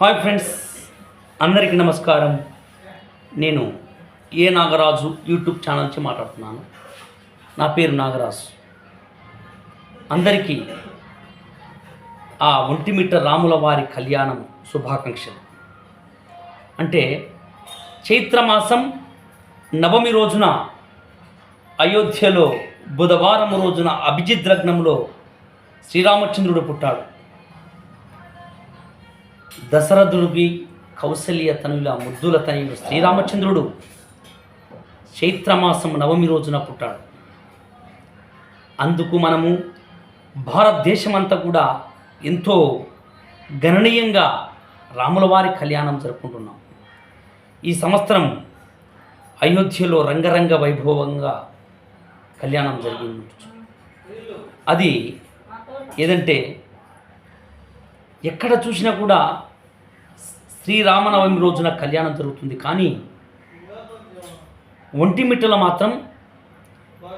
Hi friends అందరికీ నమస్కారం. నేను ఏ నాగరాజు యూట్యూబ్ ఛానల్ నుంచి మాట్లాడుతున్నాను. నా పేరు నాగరాజు. అందరికీ ఆ ఒంటిమిట్ట రాముల వారి కళ్యాణం శుభాకాంక్షలు. అంటే చైత్రమాసం నవమి రోజున అయోధ్యలో బుధవారం రోజున అభిజిత్ లగ్నంలో శ్రీరామచంద్రుడు పుట్టాడు. దశరథుడికి కౌసల్య తనుల ముద్దుల తనయుడు శ్రీరామచంద్రుడు చైత్రమాసం నవమి రోజున పుట్టాడు. అందుకు మనము భారతదేశమంతా కూడా ఎంతో గణనీయంగా రాముల వారి కళ్యాణం జరుపుకుంటున్నాం. ఈ సంవత్సరం అయోధ్యలో రంగరంగ వైభవంగా కళ్యాణం జరిగింది అది ఏదంటే ఎక్కడ చూసినా కూడా శ్రీరామనవమి రోజున కళ్యాణం జరుగుతుంది. కానీ ఒంటిమిట్టలో మాత్రం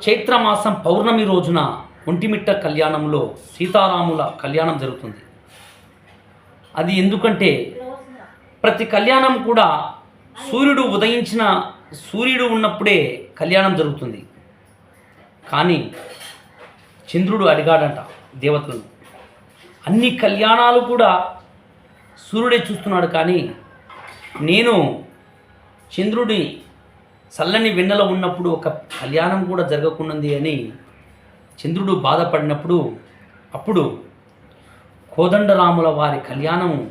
చైత్రమాసం పౌర్ణమి రోజున ఒంటిమిట్ట కళ్యాణంలో సీతారాముల కళ్యాణం జరుగుతుంది. అది ఎందుకంటే ప్రతి కళ్యాణం కూడా సూర్యుడు ఉదయించిన సూర్యుడు ఉన్నప్పుడే కళ్యాణం జరుగుతుంది. కానీ చంద్రుడు అడిగాడంట దేవతలను అన్ని కళ్యాణాలు కూడా సూర్యుడే చూస్తున్నాడు కానీ నేను చంద్రుడి చల్లని వెన్నెల ఉన్నప్పుడు ఒక కళ్యాణం కూడా జరగకుండాంది అని చంద్రుడు బాధపడినప్పుడు అప్పుడు కోదండరాముల వారి కళ్యాణము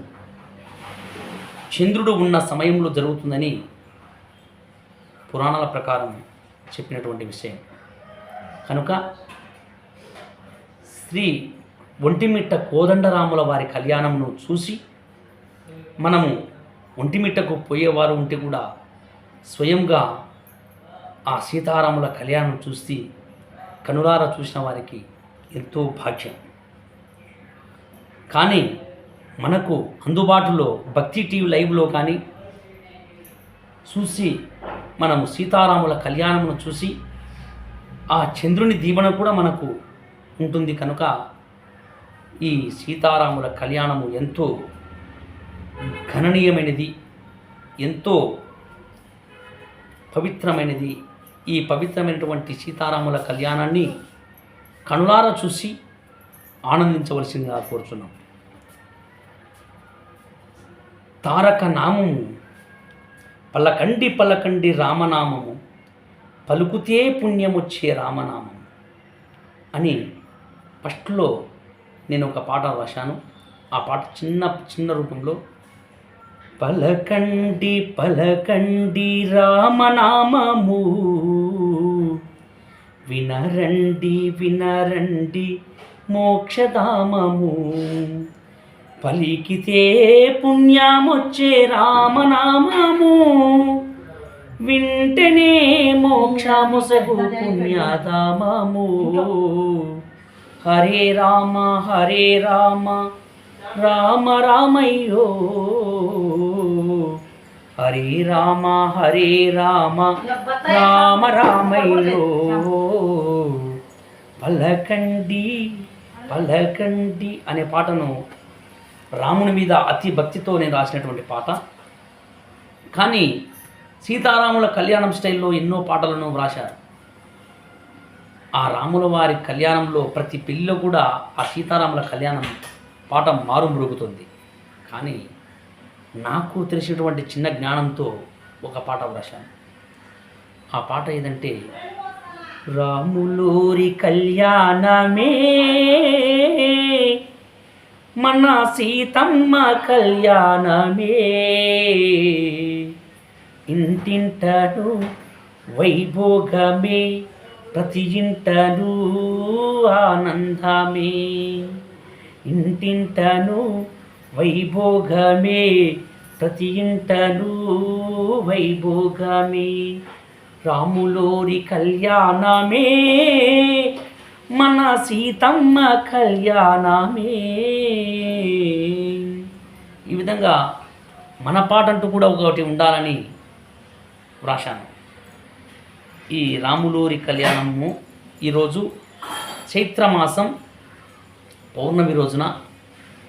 చంద్రుడు ఉన్న సమయంలో జరుగుతుందని పురాణాల ప్రకారం చెప్పినటువంటి విషయం. కనుక శ్రీ ఒంటిమిట్ట కోదండరాముల వారి కళ్యాణమును చూసి మనము ఒంటిమిట్టకు పోయేవారు ఉంటే కూడా స్వయంగా ఆ సీతారాముల కళ్యాణం చూసి కనులార చూసిన వారికి ఎంతో భాగ్యం. కానీ మనకు అందుబాటులో భక్తి టీవీ లైవ్లో కానీ చూసి మనము సీతారాముల కళ్యాణమును చూసి ఆ చంద్రుని దీవెన కూడా మనకు ఉంటుంది కనుక ఈ సీతారాముల కళ్యాణము ఎంతో గణనీయమైనది ఎంతో పవిత్రమైనది. ఈ పవిత్రమైనటువంటి సీతారాముల కళ్యాణాన్ని కనులారా చూసి ఆనందించవలసిందిగా కోరుచున్నాం. తారక నామము పలకండి పలకండి రామనామము పలుకుతే పుణ్యమొచ్చే రామనామం అని ఫస్ట్లో నేను ఒక పాట రాశాను. ఆ పాట చిన్న చిన్న రూపంలో పలకండి పలకండి రామనామము. వినరండి వినరండి మోక్షధామము. పలికితే పుణ్యమొచ్చే రామనామము. వింటనే మోక్షముసగు పుణ్యధామము. హరే రామ హరే రామ రామ రామయ్యో. హరే రామ హరే రామ రామ రామయ్యో. పలకండి పలకండి అనే పాటను రాముని మీద అతి భక్తితో నేను రాసినటువంటి పాట. కానీ సీతారాముల కళ్యాణం స్టైల్లో ఎన్నో పాటలను వ్రాశారు. ఆ రాముల వారి కళ్యాణంలో ప్రతి పెళ్ళిలో కూడా ఆ సీతారాముల కళ్యాణం పాట మారుమ్రుగుతుంది. కానీ నాకు తెలిసినటువంటి చిన్న జ్ఞానంతో ఒక పాట వ్రాశాను. ఆ పాట ఏదంటే రాములూరి కళ్యాణమే మన సీతమ్మ కళ్యాణమే ఇంటింటను వైభోగమే ప్రతి ఇంటను ఆనందమే ఇంటింటను వైభోగమే ప్రతి ఇంటను వైభోగమే. రాములోరి కళ్యాణమే మన సీతమ్మ కళ్యాణమే. ఈ విధంగా మన పాట అంటూ కూడా ఒకటి ఉండాలని వ్రాశాను. ఈ రాములోరి కళ్యాణము ఈరోజు చైత్రమాసం పౌర్ణమి రోజున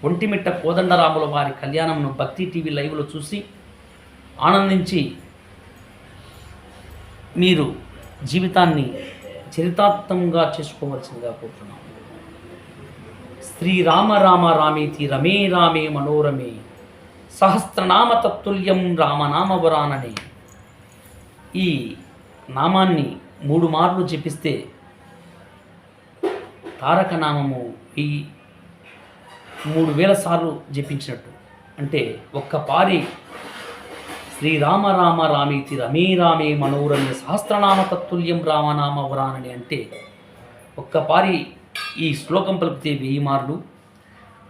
ఒంటిమిట్ట కోదండరాముల వారి కళ్యాణంను భక్తి టీవీ లైవ్లో చూసి ఆనందించి మీరు జీవితాన్ని చరితార్థంగా చేసుకోవలసిందిగా కోరుతున్నాం. శ్రీరామ రామ రామేతి రమే రామే మనోరమే సహస్రనామ తత్తుల్యం రామనామవరాననే ఈ నామాన్ని మూడు మార్లు జపిస్తే తారక నామము ఈ మూడు వేల సార్లు జపించినట్టు. అంటే ఒక్క పారి శ్రీరామ రామ రామేతి రమే రామే మనోరమే సహస్రనామ తత్తుల్యం రామనామ వరానని అంటే ఒక్క పారి ఈ శ్లోకం పలికితే వెయ్యి మార్లు.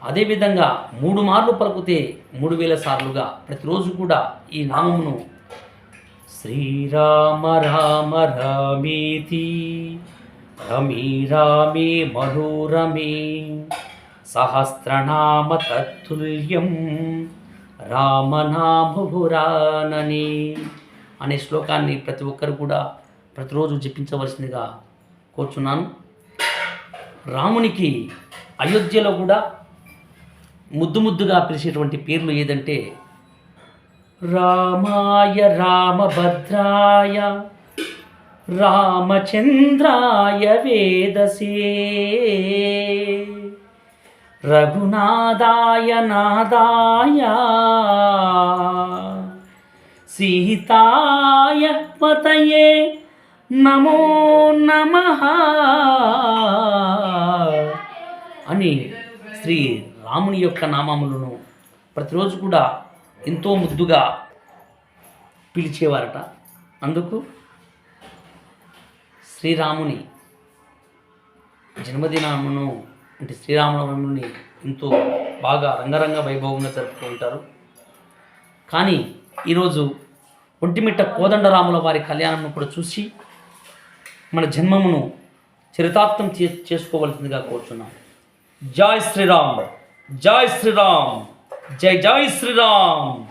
అదేవిధంగా మూడు మార్లు పలికితే మూడు వేల సార్లుగా ప్రతిరోజు కూడా ఈ నామమును శ్రీరామ రామ రామేతి రమే రామే మనోరమే సహస్రనామ తత్తుల్యం రామనామపురాణని అనే శ్లోకాన్ని ప్రతి ఒక్కరు కూడా ప్రతిరోజు జపించవలసిందిగా కోరుచున్నాను. రామునికి అయోధ్యలో కూడా ముద్దు ముద్దుగా పిలిచేటువంటి పేర్లు ఏదంటే రామాయ రామభద్రాయ రామచంద్రాయ వేదసే. రఘునాదాయ నాదాయ సీతాయ పతయే నమో నమ అని శ్రీ రాముని యొక్క నామములను ప్రతిరోజు కూడా ఎంతో ముద్దుగా పిలిచేవారట. అందుకు శ్రీరాముని జన్మదినమును అంటే శ్రీరామనవమిని ఎంతో బాగా రంగరంగ వైభవంగా జరుపుకుంటారు కానీ ఈరోజు ఒంటిమిట్ట కోదండరాముల వారి కళ్యాణం కూడా చూసి మన జన్మమును చరితార్థం చే చేసుకోవలసిందిగా కోరుచున్నాం. జై శ్రీరామ్! జై శ్రీరామ్! జై జై శ్రీరామ్!